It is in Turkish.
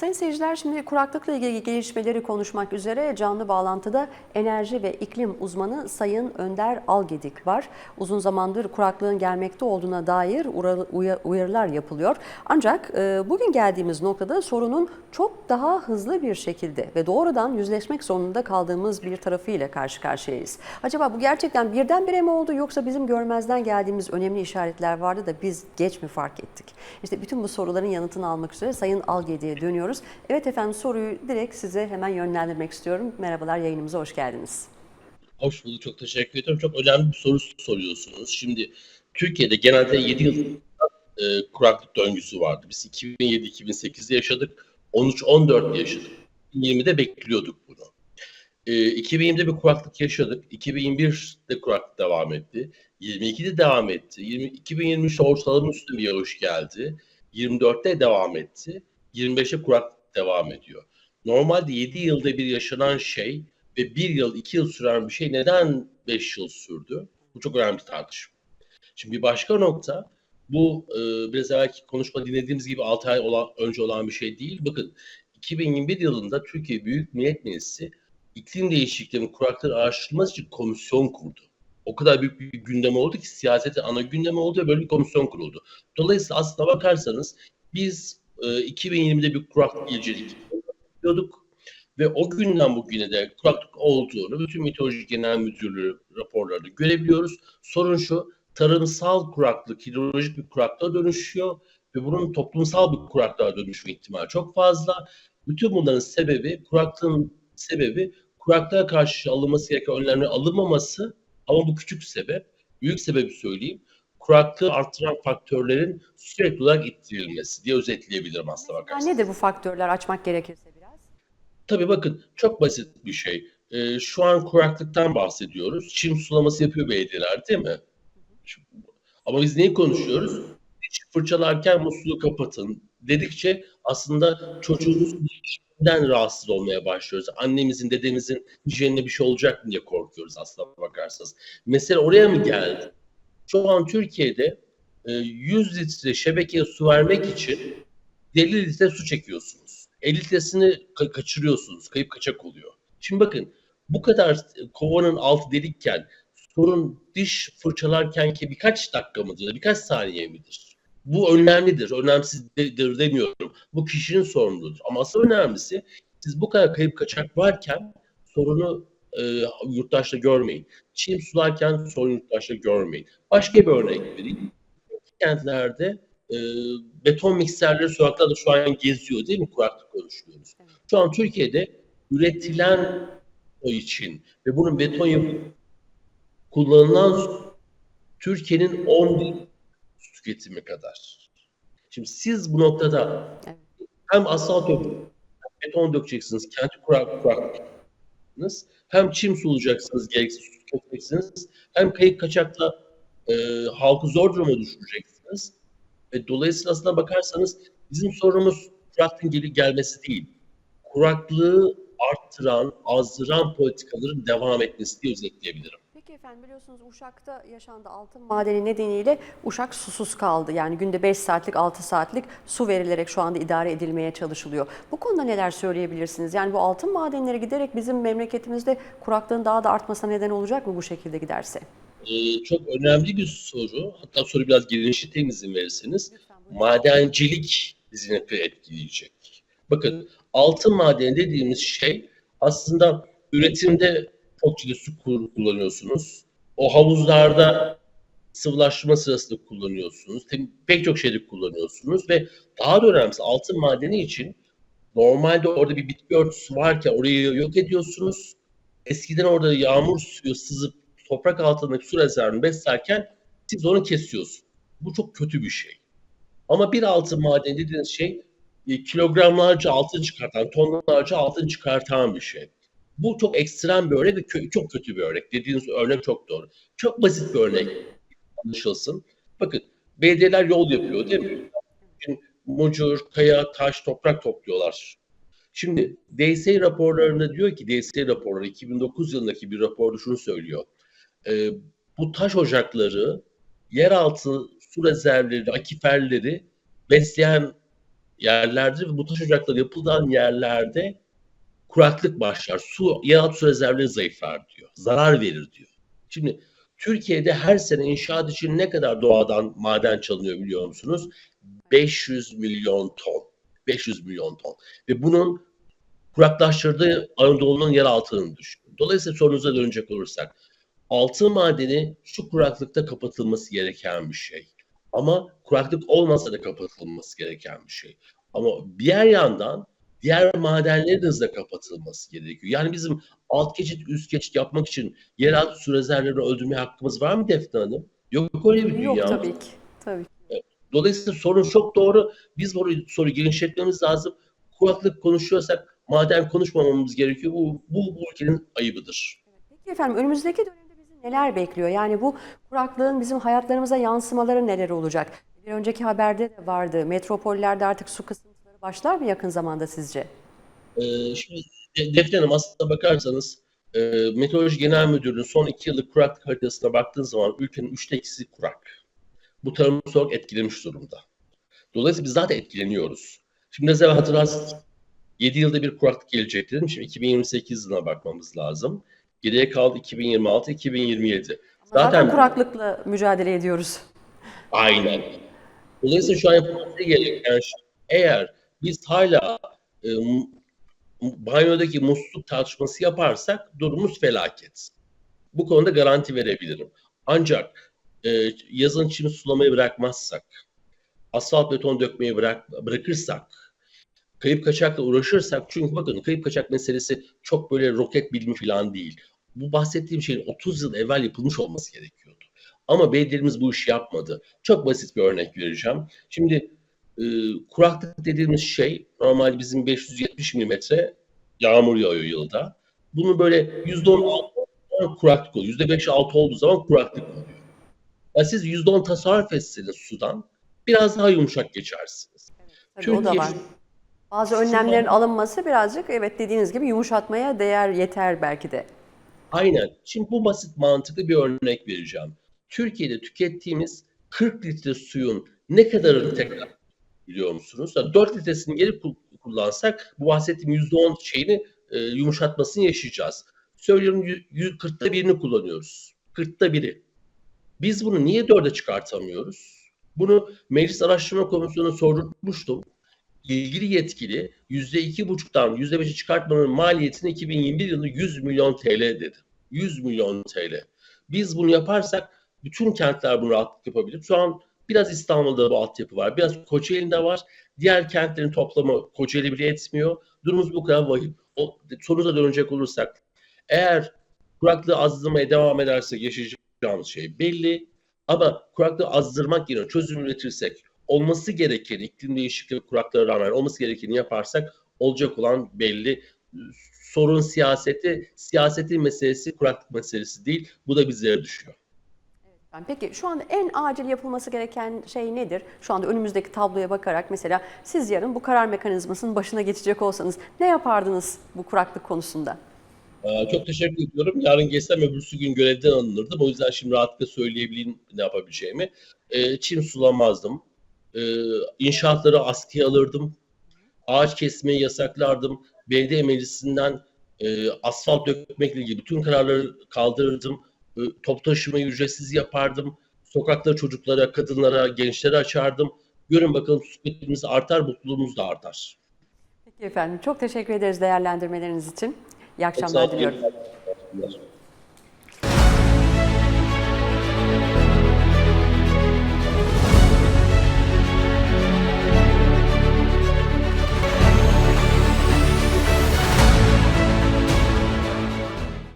Sayın seyirciler şimdi kuraklıkla ilgili gelişmeleri konuşmak üzere canlı bağlantıda enerji ve iklim uzmanı Sayın Önder Algedik var. Uzun zamandır kuraklığın gelmekte olduğuna dair uyarılar yapılıyor. Ancak e, bugün geldiğimiz noktada sorunun çok daha hızlı bir şekilde ve doğrudan yüzleşmek zorunda kaldığımız bir tarafıyla karşı karşıyayız. Acaba bu gerçekten birdenbire mi oldu yoksa bizim görmezden geldiğimiz önemli işaretler vardı da biz geç mi fark ettik? İşte bütün bu soruların yanıtını almak üzere Sayın Algedi'ye dönüyoruz. Evet efendim soruyu direkt size hemen yönlendirmek istiyorum. Merhabalar yayınımıza hoş geldiniz. Hoş bulduk. Çok teşekkür ederim. Çok önemli bir soru soruyorsunuz. Şimdi Türkiye'de genelde 7 yıl e, kuraklık döngüsü vardı. Biz 2007-2008'de yaşadık. 13-14 yaşadık. 2020'de bekliyorduk bunu. E, 2020'de bir kuraklık yaşadık. 2021'de kuraklık devam etti. 22'de devam etti. 20, 2023'te ortalamanın üstünde bir yağış geldi. 24'te devam etti. 25'te kuraklık devam ediyor. Normalde 7 yılda bir yaşanan şey ve bir yıl, iki yıl süren bir şey neden beş yıl sürdü? Bu çok önemli bir tartışma. Şimdi bir başka nokta, bu e, biraz evvelki konuşma dinlediğimiz gibi 6 ay olan, önce olan bir şey değil. Bakın 2021 yılında Türkiye Büyük Millet Meclisi iklim değişikliğinin kuraklığı araştırması için komisyon kurdu. O kadar büyük bir gündem oldu ki siyasete ana gündemi oldu ve böyle bir komisyon kuruldu. Dolayısıyla aslına bakarsanız biz e, 2020'de bir kuraklık geleceğini diyorduk. Ve o günden bugüne de kuraklık olduğunu bütün meteoroloji genel müdürlüğü raporlarında görebiliyoruz. Sorun şu, tarımsal kuraklık hidrolojik bir kuraklığa dönüşüyor ve bunun toplumsal bir kuraklığa dönüşme ihtimali çok fazla. Bütün bunların sebebi, kuraklığın sebebi kuraklığa karşı alınması gereken önlemlerin alınmaması ama bu küçük sebep. Büyük sebebi söyleyeyim. Kuraklığı artıran faktörlerin sürekli olarak ittirilmesi diye özetleyebilirim aslına Yani bakarsanız. nedir bu faktörler açmak gerekirse biraz? Tabii bakın çok basit bir şey. Ee, şu an kuraklıktan bahsediyoruz. Çim sulaması yapıyor belediyeler değil mi? Ama biz neyi konuşuyoruz? Diş fırçalarken musluğu kapatın dedikçe aslında çocuğumuzun hijyeninden rahatsız olmaya başlıyoruz. Annemizin, dedemizin hijyenine bir şey olacak mı diye korkuyoruz aslına bakarsanız. Mesele oraya mı geldi? Şu an Türkiye'de e, 100 litre şebekeye su vermek için 50 litre su çekiyorsunuz. 50 litresini ka- kaçırıyorsunuz. Kayıp kaçak oluyor. Şimdi bakın bu kadar kovanın altı delikken sorun diş fırçalarken ki birkaç dakika mıdır, birkaç saniye midir? Bu önemlidir, önemsizdir demiyorum. Bu kişinin sorumluluğudur. Ama asıl önemlisi siz bu kadar kayıp kaçak varken sorunu e, yurttaşta görmeyin. Çim sularken sorun yurttaşta görmeyin. Başka bir örnek vereyim. Kentlerde e, beton mikserleri sokaklarda şu an geziyor değil mi? Kuraklık konuşuyoruz. Şu an Türkiye'de üretilen o için ve bunun beton yapıp kullanılan Türkiye'nin 10 bin su tüketimi kadar. Şimdi siz bu noktada hem asfalt dök, beton dökeceksiniz, kenti kurak kurak hem çim sulayacaksınız, gereksiz su tüketeceksiniz, hem kayık kaçakla e, halkı zor duruma düşüreceksiniz. Ve dolayısıyla aslına bakarsanız bizim sorunumuz kuraklığın geri gelmesi değil. Kuraklığı arttıran, azdıran politikaların devam etmesi diye özetleyebilirim. Efendim biliyorsunuz Uşak'ta yaşandı altın madeni nedeniyle Uşak susuz kaldı. Yani günde 5 saatlik 6 saatlik su verilerek şu anda idare edilmeye çalışılıyor. Bu konuda neler söyleyebilirsiniz? Yani bu altın madenleri giderek bizim memleketimizde kuraklığın daha da artmasına neden olacak mı bu şekilde giderse? Ee, çok önemli bir soru. Hatta soru biraz genişleteyim izin verirseniz. Madencilik bizi ne etkileyecek? Bakın altın madeni dediğimiz şey aslında üretimde çok ciddi su kullanıyorsunuz. O havuzlarda sıvılaştırma sırasında kullanıyorsunuz. Pek çok şeyde kullanıyorsunuz ve daha da önemlisi altın madeni için normalde orada bir bitki örtüsü varken orayı yok ediyorsunuz. Eskiden orada yağmur suyu sızıp toprak altındaki su rezervini beslerken siz onu kesiyorsunuz. Bu çok kötü bir şey. Ama bir altın madeni dediğiniz şey e, kilogramlarca altın çıkartan, tonlarca altın çıkartan bir şey. Bu çok ekstrem bir örnek ve kö- çok kötü bir örnek. Dediğiniz örnek çok doğru. Çok basit bir örnek anlaşılsın. Bakın belediyeler yol yapıyor değil mi? Şimdi mucur, kaya, taş, toprak topluyorlar. Şimdi DSE raporlarında diyor ki DSE raporları 2009 yılındaki bir raporda şunu söylüyor. Ee, bu taş ocakları yeraltı su rezervleri, akiferleri besleyen yerlerdir bu taş ocakları yapılan yerlerde kuraklık başlar. Su, yeraltı su rezervleri zayıflar diyor. Zarar verir diyor. Şimdi Türkiye'de her sene inşaat için ne kadar doğadan maden çalınıyor biliyor musunuz? 500 milyon ton. 500 milyon ton. Ve bunun kuraklaştırdığı Anadolu'nun yer altını düşünün. Dolayısıyla sorunuza dönecek olursak altın madeni şu kuraklıkta kapatılması gereken bir şey. Ama kuraklık olmasa da kapatılması gereken bir şey. Ama diğer yandan diğer madenlerin de hızla kapatılması gerekiyor. Yani bizim alt geçit üst geçit yapmak için yeraltı su rezervlerini öldürmeye hakkımız var mı Defne Hanım? Yok öyle bir dünya. Yok tabii ki. Tabii. ki. Dolayısıyla sorun çok doğru. Biz bu soruyu genişletmemiz lazım. Kuraklık konuşuyorsak maden konuşmamamız gerekiyor. Bu, bu, bu ülkenin ayıbıdır. Peki efendim önümüzdeki dönemde bizi neler bekliyor? Yani bu kuraklığın bizim hayatlarımıza yansımaları neler olacak? Bir önceki haberde de vardı. Metropollerde artık su kısıntıları başlar mı yakın zamanda sizce? Ee, şimdi De- Defne Hanım aslında bakarsanız e, Meteoroloji Genel Müdürlüğü'nün son iki yıllık kuraklık haritasına baktığınız zaman ülkenin üçte ikisi kurak. Bu tarımsal olarak etkilemiş durumda. Dolayısıyla biz zaten etkileniyoruz. Şimdi az evvel hatırlarsınız 7 yılda bir kuraklık gelecek dedim. Şimdi 2028 yılına bakmamız lazım. Geriye kaldı 2026, 2027. Zaten, Zaten kuraklıkla mücadele ediyoruz. Aynen. Dolayısıyla şu an yapılması gereken şey, eğer biz hala e, banyodaki musluk tartışması yaparsak durumumuz felaket. Bu konuda garanti verebilirim. Ancak e, yazın çim sulamayı bırakmazsak, asfalt beton dökmeyi bırak, bırakırsak, kayıp kaçakla uğraşırsak, çünkü bakın kayıp kaçak meselesi çok böyle roket bilimi falan değil. Bu bahsettiğim şeyin 30 yıl evvel yapılmış olması gerekiyordu. Ama belediyelerimiz bu işi yapmadı. Çok basit bir örnek vereceğim. Şimdi e, kuraklık dediğimiz şey normalde bizim 570 milimetre yağmur yağıyor yılda. Bunun böyle %10 kuraklık oluyor. %5-6 olduğu zaman kuraklık oluyor. Ya siz %10 tasarruf etseniz sudan biraz daha yumuşak geçersiniz. Tabii o da var. Bazı önlemlerin alınması birazcık evet dediğiniz gibi yumuşatmaya değer yeter belki de. Aynen. Şimdi bu basit mantıklı bir örnek vereceğim. Türkiye'de tükettiğimiz 40 litre suyun ne kadarını tekrar biliyor musunuz? Yani 4 litresini geri kul- kullansak bu bahsettiğim %10 şeyini e, yumuşatmasını yaşayacağız. Söylüyorum yü- yü- 40'ta birini kullanıyoruz. 40'ta biri. Biz bunu niye 4'e çıkartamıyoruz? Bunu Meclis Araştırma Komisyonu'na sormuştum. İlgili yetkili %2,5'tan %5'e çıkartmanın maliyetini 2021 yılında 100 milyon TL dedi. 100 milyon TL. Biz bunu yaparsak bütün kentler bunu rahatlık yapabilir. Şu an biraz İstanbul'da bu altyapı var. Biraz Kocaeli'nde var. Diğer kentlerin toplamı Kocaeli bile etmiyor. Durumumuz bu kadar vahim. O, sorunuza dönecek olursak eğer kuraklığı azdırmaya devam edersek yaşayacağımız şey belli. Ama kuraklığı azdırmak yerine çözüm üretirsek olması gerekeni iklim değişikliği kuraklığa rağmen olması gerekeni yaparsak olacak olan belli. Sorun siyaseti, siyasetin meselesi kuraklık meselesi değil. Bu da bizlere düşüyor. Peki şu anda en acil yapılması gereken şey nedir? Şu anda önümüzdeki tabloya bakarak mesela siz yarın bu karar mekanizmasının başına geçecek olsanız ne yapardınız bu kuraklık konusunda? Ee, Çok teşekkür ediyorum. Yarın geçsem öbürsü gün görevden alınırdım. O yüzden şimdi rahatlıkla söyleyebileyim ne yapabileceğimi. Ee, çim sulamazdım. Ee, inşaatları askıya alırdım. Ağaç kesmeyi yasaklardım. Belediye meclisinden e, asfalt dökmekle ilgili bütün kararları kaldırırdım. Top taşımayı ücretsiz yapardım. Sokakları çocuklara, kadınlara, gençlere açardım. Görün bakalım tüketimimiz artar, mutluluğumuz da artar. Peki efendim çok teşekkür ederiz değerlendirmeleriniz için. İyi akşamlar diliyorum.